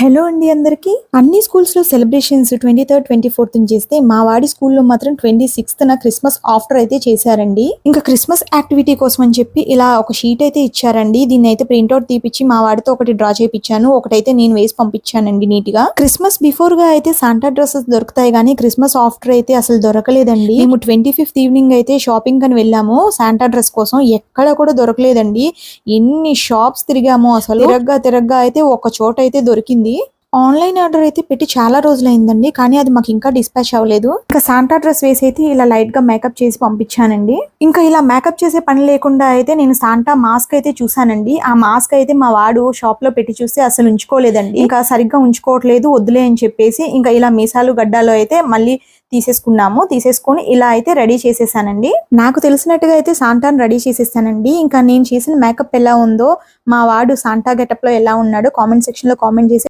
Hello అండి అందరికీ. అన్ని స్కూల్స్లో celebrations twenty third twenty fourth చేస్తే మా వాడి స్కూల్లో మాత్రం ట్వంటీ సిక్స్త్ నా క్రిస్మస్ ఆఫ్టర్ అయితే చేశారండి. ఇంకా క్రిస్మస్ యాక్టివిటీ కోసం అని చెప్పి ఇలా ఒక షీట్ అయితే ఇచ్చారండి. దీన్ని అయితే ప్రింట్అవుట్ తీపిచ్చి మా వాడితో ఒకటి డ్రా చేయించాను ఒకటైతే నేను వేసి పంపించానండి నీట్గా క్రిస్మస్ బిఫోర్గా అయితే సాంటా డ్రెస్సెస్ దొరుకుతాయి కానీ క్రిస్మస్ ఆఫ్టర్ అయితే అసలు దొరకలేదండి. మేము ట్వంటీ ఫిఫ్త్ ఈవినింగ్ అయితే షాపింగ్ అని వెళ్ళాము. శాంటా డ్రెస్ కోసం ఎక్కడ కూడా దొరకలేదండి. ఎన్ని షాప్స్ తిరిగామో అసలు. తిరగ్గా తిరగ్గా అయితే ఒక చోట అయితే దొరికింది. ఆన్లైన్ ఆర్డర్ అయితే పెట్టి చాలా రోజులైందండి. కానీ అది మాకు ఇంకా డిస్పాచ్ అవ్వలేదు. ఇంకా సాంటా డ్రెస్ వేసి అయితే ఇలా లైట్గా మేకప్ చేసి పంపించానండి. ఇంకా ఇలా మేకప్ చేసే పని లేకుండా అయితే నేను సాంటా మాస్క్ అయితే చూసానండి ఆ మాస్క్ అయితే మా వాడు షాప్లో పెట్టి చూస్తే అసలు ఉంచుకోలేదండి. ఇంకా సరిగ్గా ఉంచుకోవట్లేదు వద్దులే అని చెప్పేసి ఇంకా ఇలా మీసాలు గడ్డాలు అయితే మళ్ళీ తీసేసుకున్నాము. తీసేసుకొని ఇలా అయితే రెడీ చేసేసానండి. నాకు తెలిసినట్టుగా అయితే సాంటాను రెడీ చేసేసానండి. ఇంకా నేను చేసిన మేకప్ ఎలా ఉందో మా వాడు సాంటా గెటప్లో ఎలా ఉన్నాడో కామెంట్ సెక్షన్లో కామెంట్ చేసి